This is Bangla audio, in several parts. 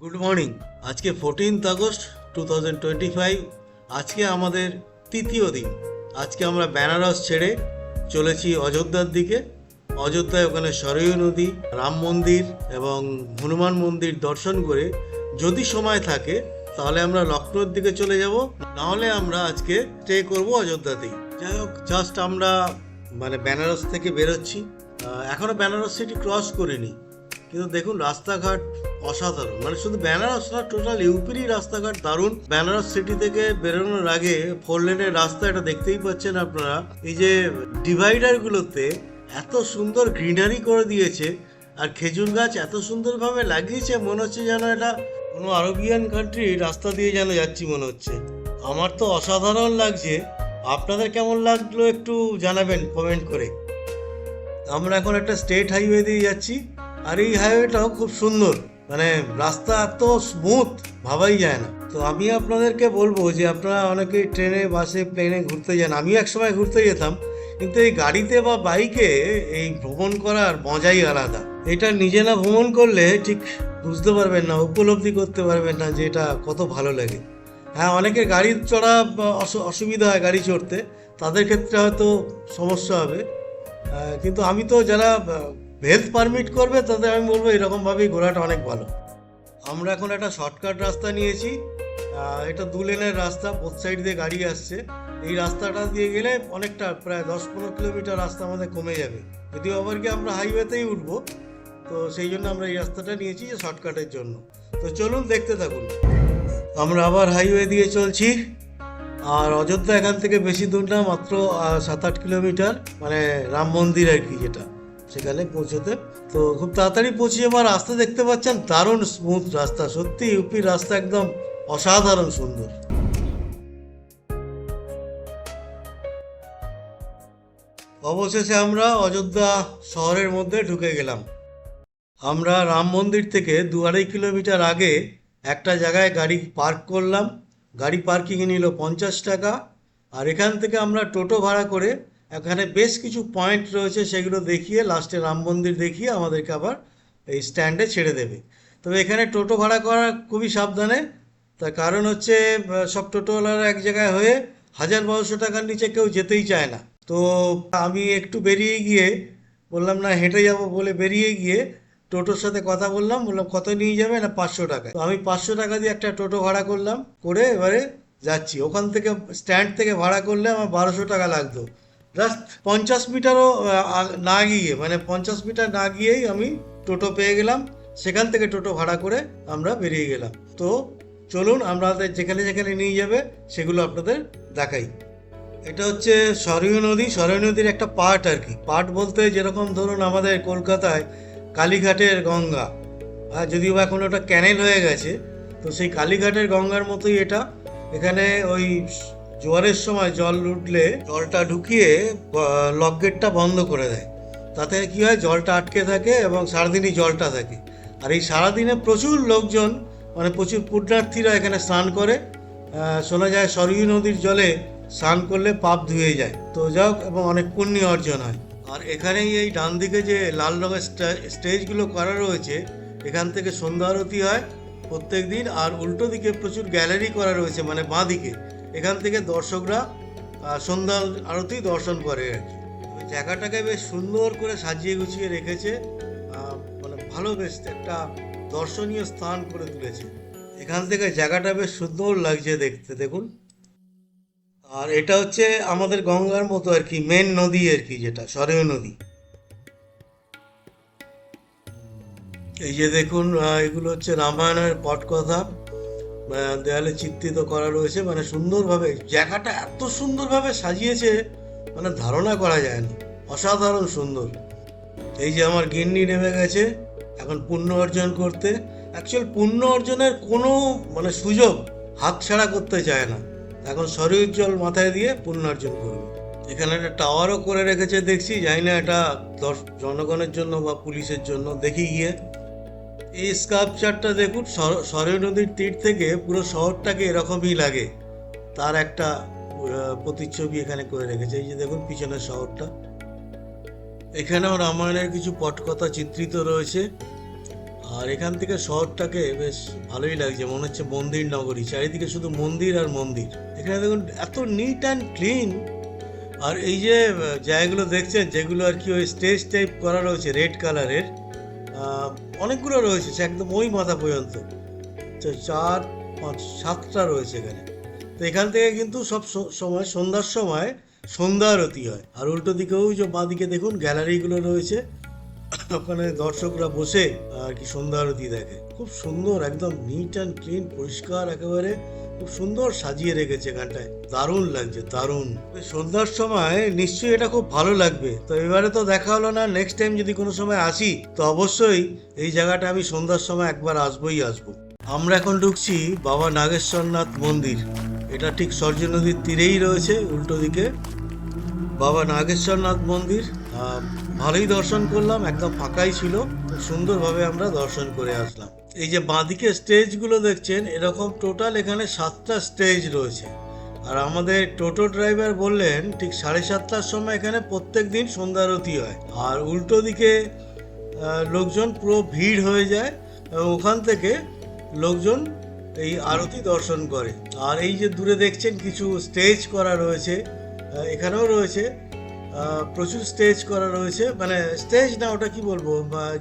গুড মর্নিং আজকে fourteenth August two thousand twenty five আজকে আমাদের তৃতীয় দিন। আজকে আমরা বেনারস ছেড়ে চলেছি অযোধ্যার দিকে। অযোধ্যায় ওখানে সরয়ూ নদী, রাম মন্দির এবং হনুমান মন্দির দর্শন করে যদি সময় থাকে, তাহলে আমরা লখনৌর দিকে চলে যাব। নাহলে আমরা আজকে স্টে করব অযোধ্যাতেই যাই হোক জাস্ট আমরা মানে বেনারস থেকে বেরোচ্ছি। এখনও বেনারস সিটি ক্রস করিনি। কিন্তু দেখুন, রাস্তাঘাট অসাধারণ। মানে শুধু বেনারস না টোটাল ইউপিরই রাস্তাঘাট দারুণ। বেনারস সিটি থেকে বেরোনোর আগে ফোর লেনের রাস্তা এটা দেখতেই পাচ্ছেন আপনারা। এই যে ডিভাইডার গুলোতে এত সুন্দর গ্রিনারি করে দিয়েছে আর খেজুর গাছ এত সুন্দরভাবে লাগিয়েছে, মনে হচ্ছে যেন এটা কোনো আরবিয়ান কান্ট্রি রাস্তা দিয়ে যেন যাচ্ছি মনে হচ্ছে। আমার তো অসাধারণ লাগছে। আপনাদের কেমন লাগল একটু জানাবেন কমেন্ট করে। আমরা এখন একটা স্টেট হাইওয়ে দিয়ে যাচ্ছি। আর এই হাইওয়েটাও খুব সুন্দর। মানে রাস্তা এত স্মুথ ভাবাই যায় না। তো আমি আপনাদেরকে বলব যে আপনারা অনেকেই ট্রেনে, বাসে প্লেনে ঘুরতে যান। আমিও একসময় ঘুরতে যেতাম, কিন্তু এই গাড়িতে বা বাইকে এই ভ্রমণ করার মজাই আলাদা। এটা নিজে না ভ্রমণ করলে ঠিক বুঝতে পারবেন না, উপলব্ধি করতে পারবেন না যে এটা কত ভালো লাগে। হ্যাঁ অনেকের গাড়ি চড়া অসুবিধা হয় গাড়ি চড়তে, তাদের ক্ষেত্রে হয়তো সমস্যা হবে। কিন্তু আমি তো যারা হেলথ পারমিট করবে, তাতে আমি বলব এরকমভাবেই ঘোরাটা অনেক ভালো। আমরা এখন একটা শর্টকাট রাস্তা নিয়েছি। এটা দু লেনের রাস্তা বোথ সাইড দিয়ে গাড়ি আসছে। এই রাস্তাটা দিয়ে গেলে অনেকটা প্রায় দশ পনেরো কিলোমিটার রাস্তা আমাদের কমে যাবে। যদিও আবার কি আমরা হাইওয়েতেই উঠবো, তো সেই জন্য আমরা এই রাস্তাটা নিয়েছি যে শর্টকাটের জন্য। তো চলুন দেখতে থাকুন। আমরা আবার হাইওয়ে দিয়ে চলছি। আর অযোধ্যা এখান থেকে বেশি দূর না, মাত্র সাত আট কিলোমিটার মানে রাম মন্দির আর কি যেটা। সেখানে পৌঁছতে। তো খুব তাড়াতাড়ি পৌঁছে এবার রাস্তা দেখতে পাচ্ছেন, দারুণ স্মুথ রাস্তা। সত্যি ইউপির রাস্তা একদম অসাধারণ সুন্দর। অবশেষে আমরা অযোধ্যা শহরের মধ্যে ঢুকে গেলাম। আমরা রাম মন্দির থেকে দু আড়াই কিলোমিটার আগে একটা জায়গায় গাড়ি পার্ক করলাম। গাড়ি পার্কিংয়ে নিল পঞ্চাশ টাকা। আর এখান থেকে আমরা টোটো ভাড়া করে এখানে বেশ কিছু পয়েন্ট রয়েছে সেগুলো দেখিয়ে লাস্টে রাম মন্দির দেখিয়ে আমাদেরকে আবার এই স্ট্যান্ডে ছেড়ে দেবে। তবে এখানে টোটো ভাড়া করা খুবই সাবধানে। তার কারণ হচ্ছে সব টোটোওয়ালারা এক জায়গায় হয়ে হাজার বারোশো টাকার নিচে কেউ যেতেই চায় না। তো আমি একটু বেরিয়ে গিয়ে বললাম, না, হেঁটে যাব বলে বেরিয়ে গিয়ে টোটোর সাথে কথা বললাম। বললাম, কত নিয়ে যাবে? না, পাঁচশো টাকা। তো আমি পাঁচশো টাকা দিয়ে একটা টোটো ভাড়া করলাম। করে এবারে যাচ্ছি। ওখান থেকে স্ট্যান্ড থেকে ভাড়া করলে আমার বারোশো টাকা লাগতো। জাস্ট পঞ্চাশ মিটারও না গিয়ে মানে পঞ্চাশ মিটার না গিয়েই আমি টোটো পেয়ে গেলাম। সেখান থেকে টোটো ভাড়া করে আমরা বেরিয়ে গেলাম। তো চলুন আমাদের যেখানে যেখানে নিয়ে যাবে, সেগুলো আপনাদের দেখাই। এটা হচ্ছে সরয়ൂ নদী। সরয়ൂ নদীর একটা পার্ট আর কি। পার্ট বলতে যেরকম ধরুন আমাদের কলকাতায় কালীঘাটের গঙ্গা। আর যদিও এখন ওটা ক্যানেল হয়ে গেছে, তো সেই কালীঘাটের গঙ্গার মতোই এটা। এখানে ওই জোয়ারের সময় জল উঠলে জলটা ঢুকিয়ে লক গেটটা বন্ধ করে দেয়। তাতে কি হয়? জলটা আটকে থাকে এবং সারাদিনই জলটা থাকে। আর এই সারাদিনে প্রচুর লোকজন মানে প্রচুর পুণ্যার্থীরা এখানে স্নান করে। শোনা যায় সরয়ൂ নদীর জলে স্নান করলে পাপ ধুয়ে যায়। তো যাক এবং অনেক পুণ্য অর্জন হয়। আর এখানেই এই ডান দিকে যে লাল রঙের স্টে- স্টেজগুলো করা রয়েছে, এখান থেকে সন্ধ্যা আরতি হয় প্রত্যেক দিন। আর উল্টো দিকে প্রচুর গ্যালারি করা রয়েছে মানে বাঁ দিকে এখান থেকে দর্শকরা সন্ধ্যা আরতি দর্শন করে আর কি। জায়গাটাকে বেশ সুন্দর করে সাজিয়ে গুছিয়ে রেখেছে মানে ভালো বেশ একটা দর্শনীয় স্থান করে তুলেছে। এখান থেকে জায়গাটা বেশ সুন্দর লাগছে দেখতে, দেখুন। আর এটা হচ্ছে আমাদের গঙ্গার মতো আর কি মেন নদী আর কি যেটা সরেয় নদী। এই যে দেখুন এগুলো হচ্ছে রামায়ণের পটকথা। দেয়ালে চিত্রিত করা রয়েছে মানে সুন্দরভাবে জায়গাটা এত সুন্দরভাবে সাজিয়েছে মানে ধারণা করা যায় না অসাধারণ সুন্দর। এই যে আমার গিন্নি নেমে গেছে, এখন পুণ্য অর্জন করতে। অ্যাকচুয়াল পুণ্য অর্জনের কোনো মানে সুযোগ হাতছাড়া করতে চায় না। এখন শরীর জল মাথায় দিয়ে পুণ্য অর্জন করবে। এখানে একটা টাওয়ারও করে রেখেছে, দেখছি। জানি না এটা জনগণের জন্য বা পুলিশের জন্য, দেখি গিয়ে। এই স্কাল্পচারটা দেখুন, সর- সরয়ূ নদীর তীর থেকে পুরো শহরটাকে এরকমই লাগে। তার একটা প্রতিচ্ছবি এখানে করে রেখেছে। এই যে দেখুন পিছনের শহরটা। এখানেও রামায়ণের কিছু পটকথা চিত্রিত রয়েছে। আর এখান থেকে শহরটাকে বেশ ভালোই লাগছে। মনে হচ্ছে মন্দির নগরী। চারিদিকে শুধু মন্দির আর মন্দির। এখানে দেখুন, এত নিট অ্যান্ড ক্লিন আর এই যে জায়গাগুলো দেখছেন, যেগুলো আর কি ওই স্টেজ টাইপ করা রয়েছে রেড কালারের অনেকগুলো রয়েছে একদম ওই মাথা পর্যন্ত। চার, পাঁচ, সাতটা রয়েছে এখানে। তো এখান থেকে কিন্তু সব সময়, সন্ধ্যার সময় সন্ধ্যা আরতি হয়। আর উল্টো দিকেও যে বাঁদিকে দেখুন, গ্যালারিগুলো রয়েছে। ওখানে দর্শকরা বসে আর কি সন্ধ্যা আরতি দেখে। খুব সুন্দর, একদম নিট অ্যান্ড ক্লিন পরিষ্কার একেবারে। খুব সুন্দর সাজিয়ে রেখেছে এখানটায় দারুণ লাগছে, দারুণ। সন্ধ্যার সময় নিশ্চয়ই এটা খুব ভালো লাগবে। তো এবারে তো দেখা হলো না নেক্সট টাইম যদি কোনো সময় আসি, তো অবশ্যই এই জায়গাটা আমি সন্ধ্যার সময় একবার আসবোই আসব। আমরা এখন ঢুকছি বাবা নাগেশ্বরনাথ মন্দির। এটা ঠিক সরজু নদীর তীরেই রয়েছে, উল্টো দিকে। বাবা নাগেশ্বরনাথ মন্দির ভালোই দর্শন করলাম, একদম ফাঁকাই ছিল। সুন্দরভাবে আমরা দর্শন করে আসলাম। এই যে বাঁদিকে স্টেজগুলো দেখছেন, এরকম টোটাল এখানে সাতটা স্টেজ রয়েছে। আর আমাদের টোটো ড্রাইভার বললেন, ঠিক সাড়ে সাতটার সময় এখানে প্রত্যেক দিন সন্ধ্যা আরতি হয়। আর উল্টো দিকে লোকজন পুরো ভিড় হয়ে যায়, এবং ওখান থেকে লোকজন এই আরতি দর্শন করে। আর এই যে দূরে দেখছেন, কিছু স্টেজ করা রয়েছে এখানেও রয়েছে প্রচুর স্টেজ করা রয়েছে। মানে স্টেজ না, ওটা কি বলব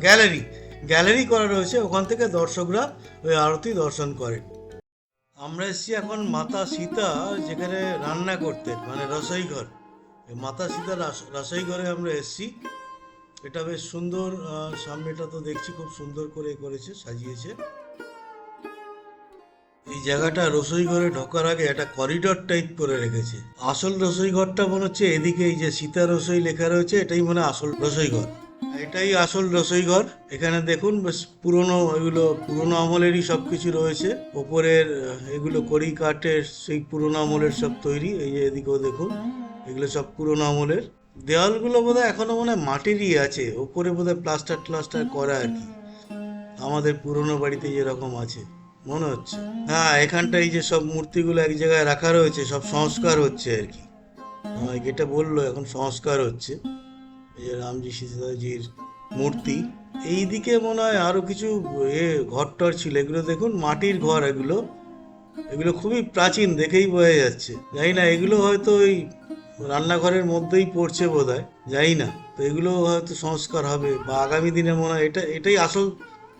গ্যালারি গ্যালারি করা রয়েছে। ওখান থেকে দর্শকরা ওই আরতি দর্শন করে। আমরা এসেছি এখন মাতা সীতা, যেখানে রান্না করতেন মানে রসই ঘর। মাতা সীতা রাস- রসই ঘরে আমরা এসেছি। এটা বেশ সুন্দর সামনেটা তো দেখছি খুব সুন্দর করে করেছে, সাজিয়েছে। এই জায়গাটা রসোই ঘরে ঢোকার আগে একটা করিডর টাইপ করে রেখেছে। আসল রসোই ঘরটা মনে হচ্ছে এদিকে এই যে সীতা রসোই লেখা রয়েছে, এটাই মনে আসল রসোই ঘর। এটাই আসল রসোই ঘর। এখানে দেখুন, বেশ পুরনো এগুলো, পুরনো আমলেরই সব কিছু রয়েছে। ওপরের, এগুলো কড়ি কাঠের সেই পুরনো আমলের সব তৈরি। এই যে এদিকেও দেখুন, এগুলো সব পুরনো আমলের। দেওয়ালগুলো বোধহয় এখনও মনে হয় মাটিরই আছে। ওপরে বোধহয় প্লাস্টার প্লাস্টার করা আর কি। আমাদের পুরনো বাড়িতে যেরকম আছে, মনে হচ্ছে। হ্যাঁ এখানটা এই যে সব মূর্তিগুলো এক জায়গায় রাখা রয়েছে, সব সংস্কার হচ্ছে আর কি। যেটা বলল, এখন সংস্কার হচ্ছে। যে রামজি সীতাজির মূর্তি। এই দিকে মনে হয় আরও কিছু, এ, ঘরটর ছিল। এগুলো দেখুন, মাটির ঘর এগুলো। এগুলো খুবই প্রাচীন, দেখেই বোঝা যাচ্ছে। জানি না, এগুলো হয়তো ওই রান্নাঘরের মধ্যেই পড়ছে বোধ হয় জানি না। তো এগুলো হয়তো সংস্কার হবে, বা আগামী দিনে মনে হয় এটা, এটাই আসল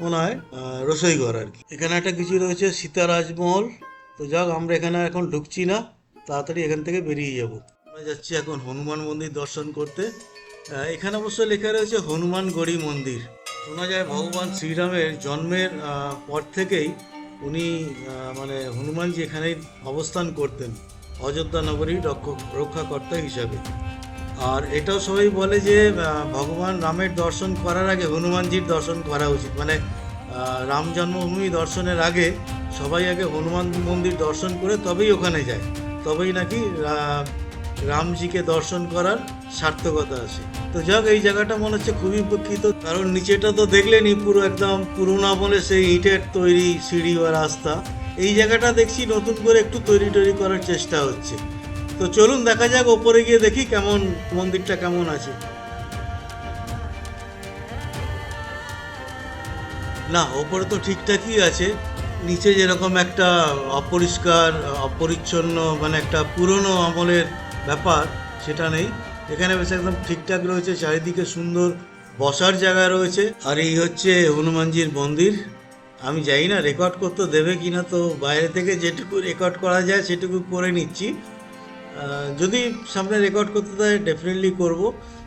মনে হয় রসোই ঘর আর কি। এখানে একটা কিছু রয়েছে, সীতা রাজমহল। তো যাক, আমরা এখানে এখন ঢুকছি না, তাড়াতাড়ি এখান থেকে বেরিয়ে যাব। আমরা যাচ্ছি এখন হনুমান মন্দির দর্শন করতে। এখানে অবশ্য লেখা রয়েছে হনুমান গড়ি মন্দির। শোনা যায় ভগবান শ্রীরামের জন্মের পর থেকেই উনি মানে হনুমানজি এখানেই অবস্থান করতেন, অযোধ্যা নগরীর রক্ষক রক্ষাকর্তা হিসাবে। আর এটাও সবাই বলে যে ভগবান রামের দর্শন করার আগে হনুমানজির দর্শন করা উচিত। মানে রাম জন্মভূমি দর্শনের আগে সবাই আগে হনুমান মন্দির দর্শন করে তবেই ওখানে যায়। তবেই নাকি রামজিকে দর্শন করার সার্থকতা আছে। তো যাক, এই জায়গাটা মনে হচ্ছে খুবই উপকৃত কারণ নিচেটা তো দেখলেনই পুরো একদম পুরোনো আমলে সেই ইটের তৈরি সিঁড়ি বা রাস্তা। এই জায়গাটা দেখছি নতুন করে একটু তৈরি তৈরি করার চেষ্টা হচ্ছে। তো চলুন, দেখা যাক ওপরে গিয়ে দেখি কেমন, মন্দিরটা কেমন আছে। না, ওপরে তো ঠিকঠাকই আছে। নিচে যেরকম একটা অপরিষ্কার, অপরিচ্ছন্ন মানে একটা পুরনো আমলের ব্যাপার, সেটা নেই। এখানে বেশ একদম ঠিকঠাক রয়েছে, চারিদিকে সুন্দর বসার জায়গা রয়েছে। আর এই হচ্ছে হনুমানজির মন্দির। আমি যাই না রেকর্ড করতে দেবে কি না, তো বাইরে থেকে যেটুকু রেকর্ড করা যায়, সেটুকু করে নিচ্ছি। যদি সামনে রেকর্ড করতে দেয় ডেফিনেটলি করব।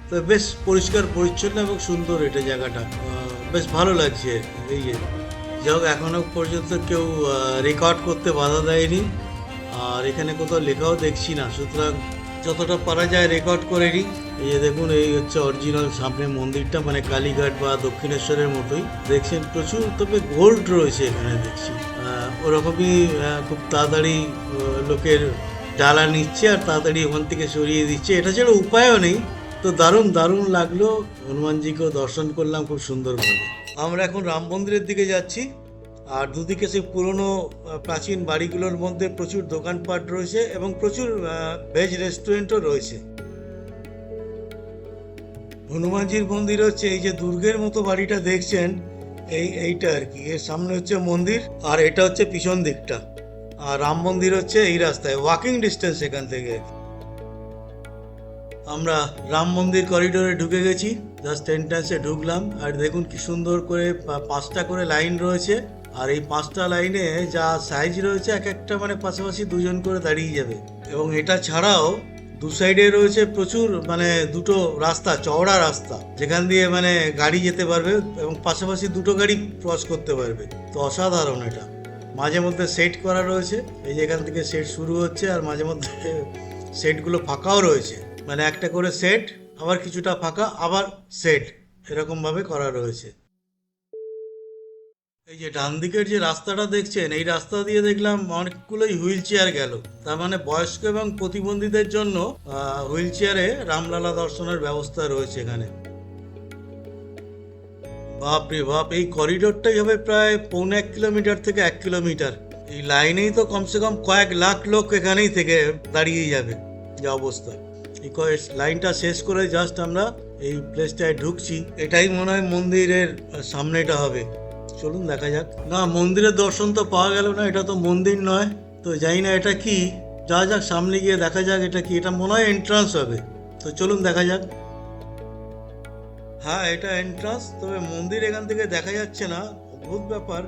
তো বেশ পরিষ্কার, পরিচ্ছন্ন এবং সুন্দর এটা জায়গাটা। বেশ ভালো লাগছে, এই যে। যাই হোক এখনও পর্যন্ত কেউ রেকর্ড করতে বাধা দেয়নি। আর এখানে কোথাও লেখাও দেখছি না, সুতরাং যতটা পারা যায় রেকর্ড করে নিই। এই যে দেখুন, এই হচ্ছে অরিজিনাল সামনে মন্দিরটা মানে কালীঘাট বা দক্ষিণেশ্বরের মতোই। দেখছেন প্রচুর, তবে গোল্ড রয়েছে এখানে দেখছি। ওরকমই খুব তাড়াতাড়ি লোকের ডালা নিচ্ছে আর তাড়াতাড়ি ওখান থেকে সরিয়ে দিচ্ছে। এটা ছাড়া উপায়ও নেই, তো দারুণ দারুণ লাগল। হনুমানজিকেও দর্শন করলাম খুব সুন্দরভাবে। আমরা এখন রাম মন্দিরের দিকে যাচ্ছি। আর দুদিকে সেই পুরনো প্রাচীন বাড়িগুলোর মধ্যে প্রচুর দোকানপাট রয়েছে এবং প্রচুর ভেজ রেস্টুরেন্টও রয়েছে। হনুমানজির মন্দির হচ্ছে এই যে দুর্গের মতো বাড়িটা দেখছেন, এই, এইটা আর কি। এর সামনে হচ্ছে মন্দির আর এটা হচ্ছে পিছন দিকটা। আর রাম মন্দির হচ্ছে এই রাস্তায় ওয়াকিং ডিস্টেন্স এখান থেকে। আমরা রাম মন্দির করিডোরে ঢুকে গেছি জাস্ট এন্ট্রান্সে ঢুকলাম। আর দেখুন কি সুন্দর করে পাঁচটা করে লাইন রয়েছে। আর এই পাঁচটা লাইনে যা সাইজ রয়েছে এক একটা মানে পাশাপাশি দুজন করে দাঁড়িয়ে যাবে। এবং এটা ছাড়াও দু সাইডে রয়েছে প্রচুর মানে দুটো রাস্তা, চওড়া রাস্তা, যেখান দিয়ে মানে গাড়ি যেতে পারবে এবং পাশাপাশি দুটো গাড়ি ক্রস করতে পারবে। তো অসাধারণ এটা। মাঝে মধ্যে সেট করা রয়েছে। এই যে এখান থেকে সেট শুরু হচ্ছে আর মাঝে মধ্যে সেটগুলো ফাঁকাও রয়েছে। মানে একটা করে সেট আবার কিছুটা ফাঁকা, আবার সেট এরকমভাবে করা রয়েছে। এই যে ডান দিকের যে রাস্তাটা দেখছেন, এই রাস্তা দিয়ে দেখলাম অনেকগুলোই হুইল চেয়ার গেল। তার মানে বয়স্ক এবং প্রতিবন্ধীদের জন্য হুইল চেয়ারে রামলালা দর্শনের ব্যবস্থা রয়েছে এখানে। বাপ রে বাপ, এই করিডোরটাই হবে প্রায় পৌনে এক কিলোমিটার থেকে এক কিলোমিটার। এই লাইনেই তো কমসে কম কয়েক লাখ লোক এখানেই থেকে দাঁড়িয়ে যাবে যে অবস্থা এই লাইনটা শেষ করে জাস্ট আমরা এই প্লেসটায় ঢুকছি। এটাই মনে হয় মন্দিরের সামনেটা হবে। চলুন দেখা যাক। না মন্দিরের দর্শন তো পাওয়া গেল না, এটা তো মন্দির নয়। তো জানি না এটা কি। যা যাক, সামনে গিয়ে দেখা যাক এটা কি। এটা মনে হয় এন্ট্রান্স হবে। তো চলুন দেখা যাক। হ্যাঁ এটা এন্ট্রান্স তবে মন্দির এখান থেকে দেখা যাচ্ছে না। অদ্ভুত ব্যাপার।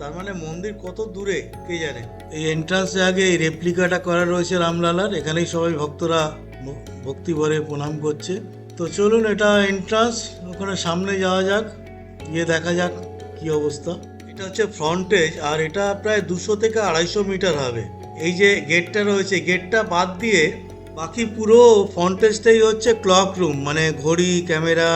তার মানে মন্দির কত দূরে, কে জানে? এই এন্ট্রান্সে আগে এই রেপ্লিকাটা করা রয়েছে রামলালার। এখানেই সবাই ভক্তরা ভক্তি ভরে প্রণাম করছে। তো চলুন এটা এন্ট্রান্স ওখানে সামনে যাওয়া যাক, গিয়ে দেখা যাক। কি অবস্থা? এটা হচ্ছে ফ্রন্টেজ আর এটা প্রায় দুশো থেকে আড়াইশো মিটার হবে। এই যে গেটটা রয়েছে গেটটা বাদ দিয়ে বাকি পুরো ফ্রন্টেজটাই হচ্ছে ক্লক রুম মানে ঘড়ি, ক্যামেরা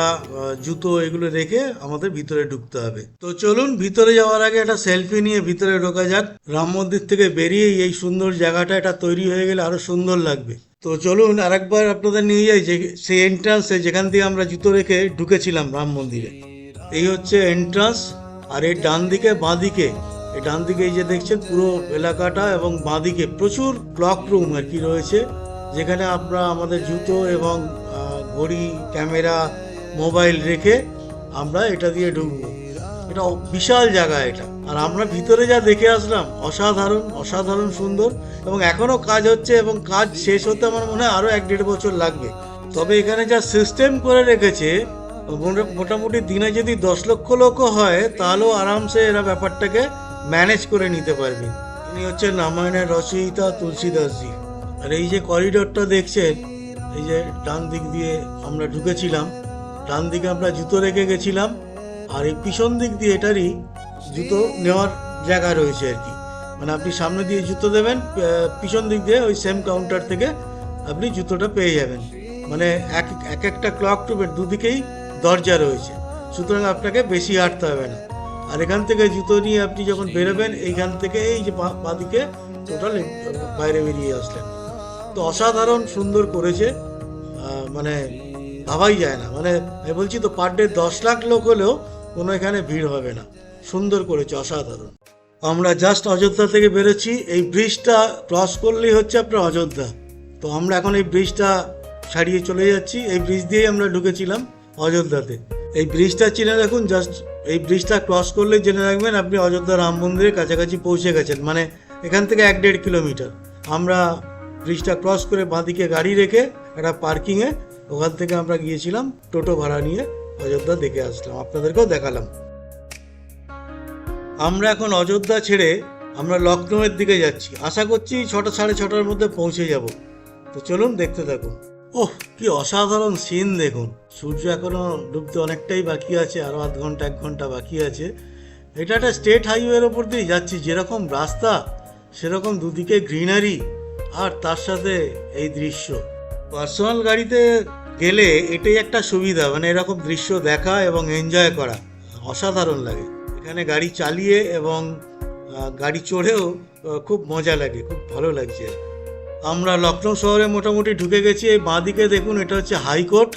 জুতো এগুলো রেখে আমাদের ভিতরে ঢুকতে হবে। তো চলুন, ভিতরে যাওয়ার আগে একটা সেলফি নিয়ে ভিতরে ঢোকা যাক। রাম মন্দির থেকে বেরিয়েই এই সুন্দর জায়গাটা, এটা তৈরি হয়ে গেলে আরও সুন্দর লাগবে। তো চলুন, আরেকবার আপনাদের নিয়ে যাই যে সেই এন্ট্রান্সে যেখান দিয়ে আমরা জুতো রেখে ঢুকেছিলাম রাম মন্দিরে। এই হচ্ছে এন্ট্রান্স আর এর ডান দিকে, বাঁ দিকে, এই ডান দিকে এই যে দেখছেন, পুরো এলাকাটা এবং বাঁ দিকে প্রচুর ক্লক রুম আর কি রয়েছে, যেখানে আমরা আমাদের জুতো এবং ঘড়ি, ক্যামেরা, মোবাইল রেখে আমরা এটা দিয়ে ঢুকবো। এটা বিশাল জায়গা এটা। আর আমরা ভিতরে যা দেখে আসলাম, অসাধারণ অসাধারণ সুন্দর এবং এখনও কাজ হচ্ছে এবং কাজ শেষ হতে আমার মনে হয় আরও এক দেড় বছর লাগবে। তবে এখানে যা সিস্টেম করে রেখেছে মোটামুটি দিনে যদি দশ লক্ষ লোকও হয়, তাহলেও আরামসে এরা ব্যাপারটাকে ম্যানেজ করে নিতে পারবে। ইনি হচ্ছেন রামায়ণের রচয়িতা তুলসীদাসজি। আর এই যে করিডোরটা দেখছেন, এই যে ডান দিক দিয়ে আমরা ঢুকেছিলাম, ডান দিকে আমরা জুতো রেখে গেছিলাম, আর এই পিছন দিক দিয়ে এটারই জুতো নেওয়ার জায়গা রয়েছে আর কি। মানে আপনি সামনে দিয়ে জুতো দেবেন পিছন দিক দিয়ে ওই সেম কাউন্টার থেকে আপনি জুতোটা পেয়ে যাবেন। মানে এক এক একটা ক্লক টুবের দুদিকেই দরজা রয়েছে। সুতরাং আপনাকে বেশি হাঁটতে হবে না। আর এখান থেকে জুতো নিয়ে আপনি যখন বেরোবেন, এইখান থেকে এই যে বাঁদিকে টোটাল বাইরে বেরিয়ে আসলেন। তো অসাধারণ সুন্দর করেছে। মানে ভাবাই যায় না। মানে আমি বলছি তো পার ডে দশ লাখ লোক হলেও কোনো এখানে ভিড় হবে না। সুন্দর করেছে, অসাধারণ। আমরা জাস্ট অযোধ্যা থেকে বেরোচ্ছি। এই ব্রিজটা ক্রস করলেই হচ্ছে আপনার অযোধ্যা। তো আমরা এখন এই ব্রিজটা ছাড়িয়ে চলে যাচ্ছি। এই ব্রিজ দিয়েই আমরা ঢুকেছিলাম। অযোধ্যাতে। এই ব্রিজটা চিনে রাখুন জাস্ট এই ব্রিজটা ক্রস করলেই জেনে রাখবেন আপনি অযোধ্যা রাম মন্দিরের কাছাকাছি পৌঁছে গেছেন মানে এখান থেকে এক দেড় কিলোমিটার। আমরা ব্রিজটা ক্রস করে বাঁদিকে গাড়ি রেখে একটা পার্কিংয়ে ওখান থেকে আমরা গিয়েছিলাম, টোটো ভাড়া নিয়ে অযোধ্যা দেখে আসলাম, আপনাদেরকেও দেখালাম। আমরা এখন অযোধ্যা ছেড়ে আমরা লখনৌয়ের দিকে যাচ্ছি। আশা করছি ছটা, সাড়ে ছটার মধ্যে পৌঁছে যাব। তো চলুন দেখতে থাকুন। ওহ, কি অসাধারণ সিন দেখুন। সূর্য এখনও ডুবতে অনেকটাই বাকি আছে, আরও আধ ঘণ্টা, এক ঘণ্টা বাকি আছে। এটা একটা স্টেট হাইওয়ের ওপর দিয়ে যাচ্ছি, যেরকম রাস্তা, সেরকম দুদিকে গ্রিনারি আর তার সাথে এই দৃশ্য। পার্সোনাল গাড়িতে গেলে এটাই একটা সুবিধা মানে এরকম দৃশ্য দেখা এবং এনজয় করা। অসাধারণ লাগে। এখানে গাড়ি চালিয়ে এবং গাড়ি চড়েও খুব মজা লাগে, খুব ভালো লাগছে। আমরা লখনৌ শহরে মোটামুটি ঢুকে গেছি। এই বাঁদিকে দেখুন, এটা হচ্ছে হাইকোর্ট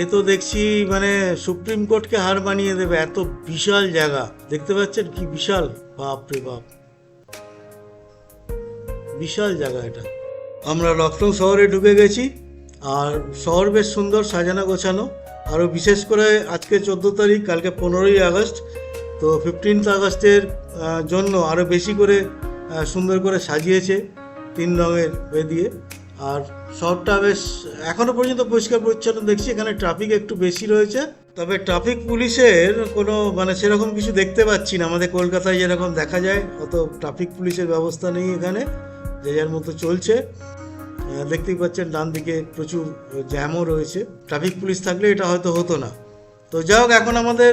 এ তো দেখছি মানে সুপ্রিম কোর্টকে হার বানিয়ে দেবে। এত বিশাল জায়গা। দেখতে পাচ্ছেন কি বিশাল? বাপ রে বাপ। বিশাল জায়গা এটা। আমরা লখনৌ শহরে ঢুকে গেছি। আর শহর বেশ সুন্দর, সাজানো গোছানো। আরও বিশেষ করে আজকে চোদ্দ তারিখ, কালকে পনেরোই আগস্ট। তো ফিফটিন্থ আগস্টের জন্য আরও বেশি করে সুন্দর করে সাজিয়েছে। তিন রঙের এ দিয়ে। আর শহরটা বেশ এখনও পর্যন্ত পরিষ্কার পরিচ্ছন্ন দেখছি, এখানে ট্রাফিক একটু বেশি রয়েছে। তবে ট্রাফিক পুলিশের কোনো মানে সেরকম কিছু দেখতে পাচ্ছি না। আমাদের কলকাতায় যেরকম দেখা যায়, অত ট্রাফিক পুলিশের ব্যবস্থা নেই এখানে, যে যার মতো চলছে। দেখতেই পাচ্ছেন, ডান দিকে প্রচুর জ্যামও রয়েছে। ট্রাফিক পুলিশ থাকলে এটা হয়তো হতো না। তো যাই হোক, এখন আমাদের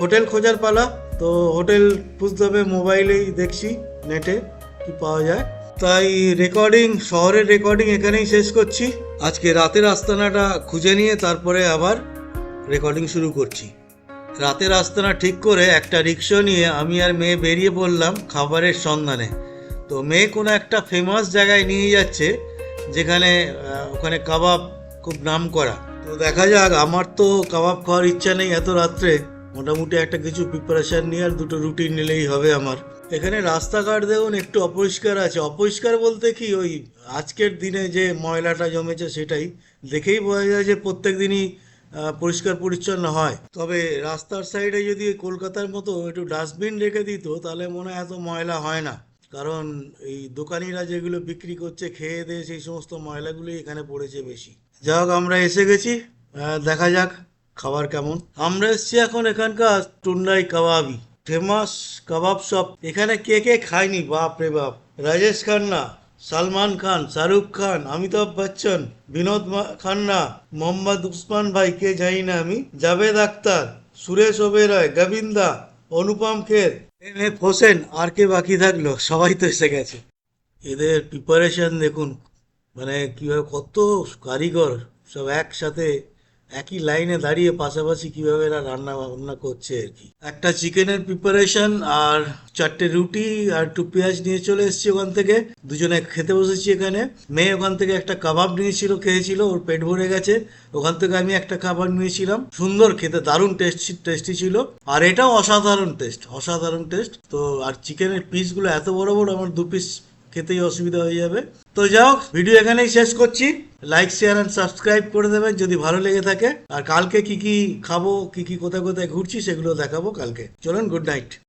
হোটেল খোঁজার পালা। তো হোটেল খুঁজতে হবে মোবাইলেই দেখছি, নেটে কি পাওয়া যায়। তাই রেকর্ডিং শহরের রেকর্ডিং এখানেই শেষ করছি। আজকে রাতের আস্তানাটা খুঁজে নিয়ে তারপরে আবার রেকর্ডিং শুরু করছি। রাতের আস্তানা ঠিক করে একটা রিক্সা নিয়ে আমি আর মেয়ে বেরিয়ে পড়লাম খাবারের সন্ধানে। তো মেয়ে কোনো একটা ফেমাস জায়গায় নিয়ে যাচ্ছে, যেখানে ওখানে কাবাব খুব নাম করা। তো দেখা যাক, আমার তো কাবাব খাওয়ার ইচ্ছা নেই এত রাত্রে। মোটামুটি একটা কিছু প্রিপারেশান নিয়ে আর দুটো রুটি নিলেই হবে আমার। এখানে রাস্তাঘাট দেখুন একটু অপরিষ্কার আছে। অপরিষ্কার বলতে কি ওই আজকের দিনে যে ময়লাটা জমেছে সেটাই। দেখেই বোঝা যায় যে প্রত্যেক দিনই পরিষ্কার পরিচ্ছন্ন হয়। তবে রাস্তার সাইডে যদি কলকাতার মতো একটু ডাস্টবিন রেখে দিত, তাহলে মনে হয় এত ময়লা হয় না। কারণ এই দোকানিরা যেগুলো বিক্রি করছে, খেয়ে দিয়ে সেই সমস্ত ময়লাগুলোই এখানে পড়েছে বেশি। যাই হোক, আমরা এসে গেছি। দেখা যাক, খাবার কেমন। আমরা এসেছি এখন এখানকার টুন্ডাই কাবাবি। ফেমাস কাবাব শপ। এখানে কে কে খায়নি? বাপ রে বাপ। রাজেশ খান্না, সালমান খান, শাহরুখ খান, অমিতাভ বচ্চন, বিনোদ খান্না, মোহাম্মদ উসমান ভাই, কে জানি না আমি। জাভেদ আক্তার সুরেশ ওবেরয়, গোবিন্দা, অনুপম খের। এম এফ হোসেন, আর কে বাকি থাকল? সবাই তো এসে গেছে। এদের প্রিপারেশন দেখুন। মানে কীভাবে কত কারিগর, সব একসাথে একই লাইনে দাঁড়িয়ে পাশাপাশি কীভাবে এরা রান্না বান্না করছে আর কি। একটা চিকেনের প্রিপারেশন আর চারটে রুটি আর একটু পেঁয়াজ নিয়ে চলে এসেছি ওখান থেকে। দুজনে খেতে বসেছি এখানে। মেয়ে ওখান থেকে একটা কাবাব নিয়েছিল, খেয়েছিল, ওর পেট ভরে গেছে। ওখান থেকে আমি একটা কাবাব নিয়েছিলাম। সুন্দর, খেতে দারুণ টেস্ট টেস্টি ছিল। আর এটাও অসাধারণ টেস্ট অসাধারণ টেস্ট তো আর চিকেনের পিসগুলো এত বড় বড়, আমার দু পিস খেতেই অসুবিধা হয়ে যাবে। তো যাই হোক ভিডিও এখানেই শেষ করছি। লাইক শেয়ার অ্যান্ড সাবস্ক্রাইব করে দেবেন যদি ভালো লেগে থাকে। আর কালকে কি কি খাব, কি কি কোথায় কোথায় ঘুরছি সেগুলো দেখাবো কালকে। চলুন গুড নাইট